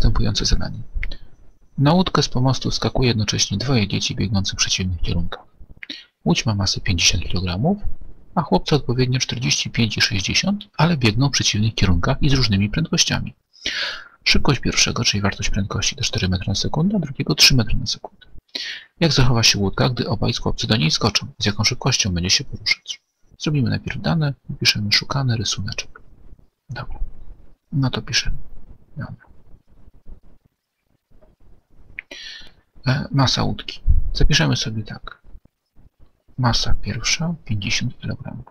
następujące zadanie. Na łódkę z pomostu skakuje jednocześnie dwoje dzieci biegnące w przeciwnych kierunkach. Łódź ma masę 50 kg, a chłopcy odpowiednio 45 i 60, ale biegną w przeciwnych kierunkach i z różnymi prędkościami. Szybkość pierwszego, czyli wartość prędkości to 4 m na sekundę, a drugiego 3 m na sekundę. Jak zachowa się łódka, gdy obaj chłopcy do niej skoczą? Z jaką szybkością będzie się poruszać? Zrobimy najpierw dane, piszemy szukany rysuneczek. Dobra. No to piszemy. E, masa łódki. Zapiszemy sobie tak. Masa pierwsza 50 kg.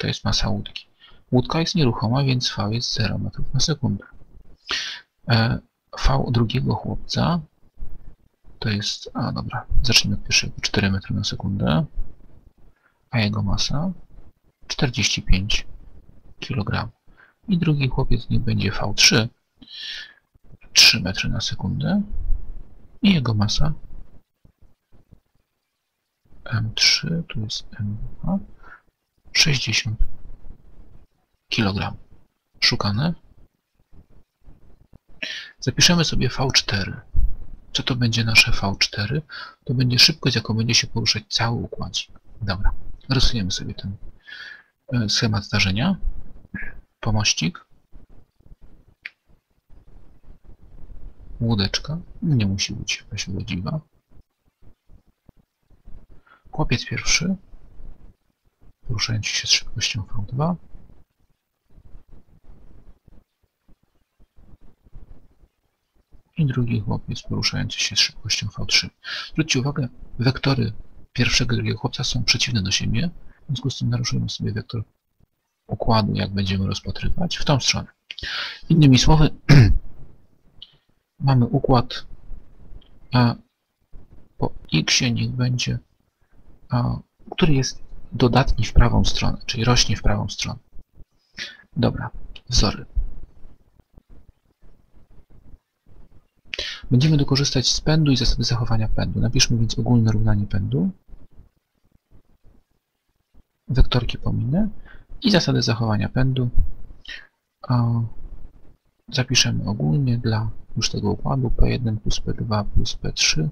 To jest masa łódki. Łódka jest nieruchoma, więc V jest 0 metrów na sekundę. E, v drugiego chłopca to jest, a dobra, zacznijmy od pierwszego, 4 metry na sekundę, a jego masa 45 kg. I drugi chłopiec niech będzie V3, 3 metry na sekundę i jego masa M3, tu jest M2, 60 kg. Szukane. Zapiszemy sobie V4. Co to będzie nasze V4? To będzie szybkość, jaką będzie się poruszać cały układzik. Dobra, rysujemy sobie ten e, schemat zdarzenia. Pomościk. Łódeczka. Nie musi być jakaś urodziwa. Chłopiec pierwszy. Poruszający się z szybkością V2. i drugi chłopiec poruszający się z szybkością V3. Zwróćcie uwagę, wektory pierwszego i drugiego chłopca są przeciwne do siebie, w związku z tym naruszujemy sobie wektor układu, jak będziemy rozpatrywać, w tą stronę. Innymi słowy, mamy układ a po x niech będzie, a, który jest dodatni w prawą stronę, czyli rośnie w prawą stronę. Dobra, wzory. Będziemy tu korzystać z pędu i zasady zachowania pędu. Napiszmy więc ogólne równanie pędu. Wektorki pominę i zasady zachowania pędu. Zapiszemy ogólnie dla już tego układu P1 plus P2 plus P3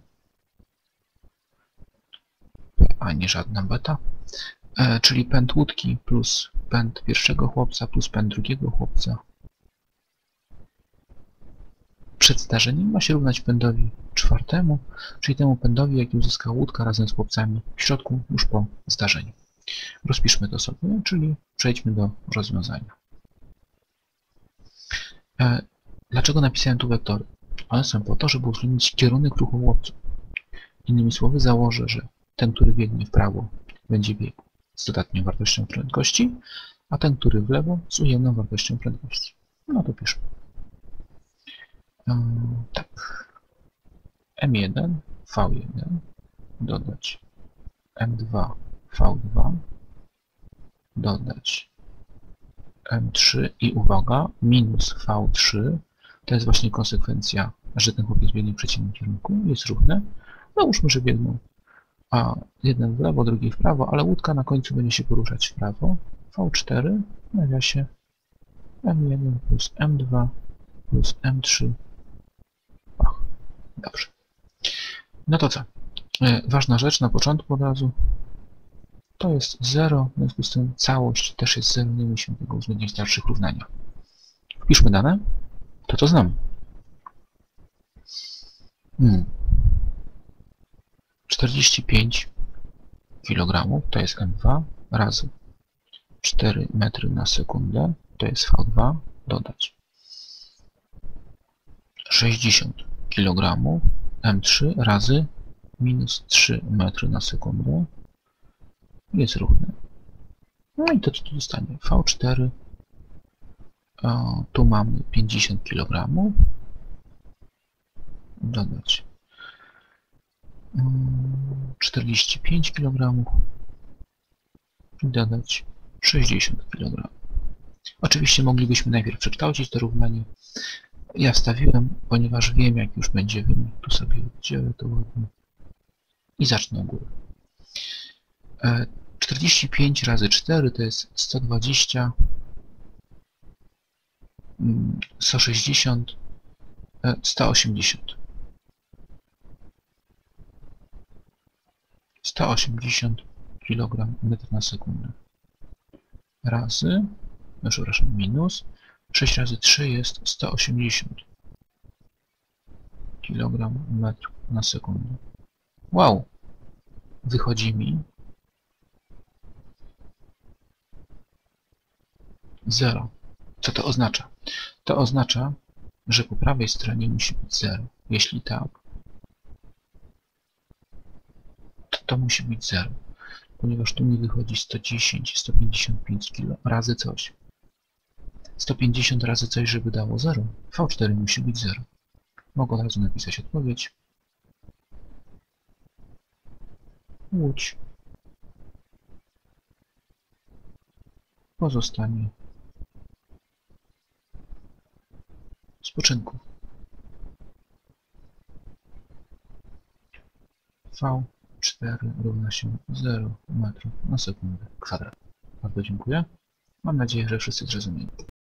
a nie żadna beta, e, czyli pęd łódki plus pęd pierwszego chłopca plus pęd drugiego chłopca przed zdarzeniem ma się równać pędowi czwartemu, czyli temu pędowi, jaki uzyskała łódka razem z chłopcami w środku już po zdarzeniu. Rozpiszmy to sobie, czyli przejdźmy do rozwiązania. E, dlaczego napisałem tu wektory? One są po to, żeby uwzględnić kierunek ruchu chłopców. Innymi słowy założę, że ten, który biegnie w prawo, będzie biegł z dodatnią wartością prędkości, a ten, który w lewo, z ujemną wartością prędkości. No to piszmy. Um, tak. M1, V1, dodać M2, V2, dodać M3 i uwaga, minus V3, to jest właśnie konsekwencja, że ten chłopiec biegnie w przeciwnym kierunku, jest równe. Załóżmy, że biegną a jeden w lewo, drugi w prawo, ale łódka na końcu będzie się poruszać w prawo. V4 w nawiasie M1 plus M2 plus M3 Dobrze. No to co? E, ważna rzecz na początku od razu. To jest 0, w związku z tym całość też jest 0, nie musimy tego uwzględniać w dalszych równaniach. Wpiszmy dane, to to znam. Hmm. 45 kg to jest M2 razy 4 metry na sekundę to jest V2 dodać 60 kg M3 razy minus 3 metry na sekundę jest równe. No i to co tu zostanie? V4 o, tu mamy 50 kg dodać 45 kg i dodać 60 kg. Oczywiście moglibyśmy najpierw przekształcić to równanie ja wstawiłem, ponieważ wiem, jak już będzie wynik. Tu sobie oddzielę to ładnie. I zacznę od góry. 45 e, razy 4 to jest 120. 160 E, 180. 180 kg metr na sekundę. Razy, no przepraszam, minus 6 razy 3 jest 180 kg metr na sekundę. Wow! Wychodzi mi 0. Co to oznacza? To oznacza, że po prawej stronie musi być 0. Jeśli tak, to to musi być 0. Ponieważ tu mi wychodzi 110, 155 kg razy coś. 150 razy coś, żeby dało 0. V4 musi być 0. Mogę od razu napisać odpowiedź. Łódź pozostanie w spoczynku. V4 równa się 0 metrów na sekundę kwadrat. Bardzo dziękuję. Mam nadzieję, że wszyscy zrozumieli.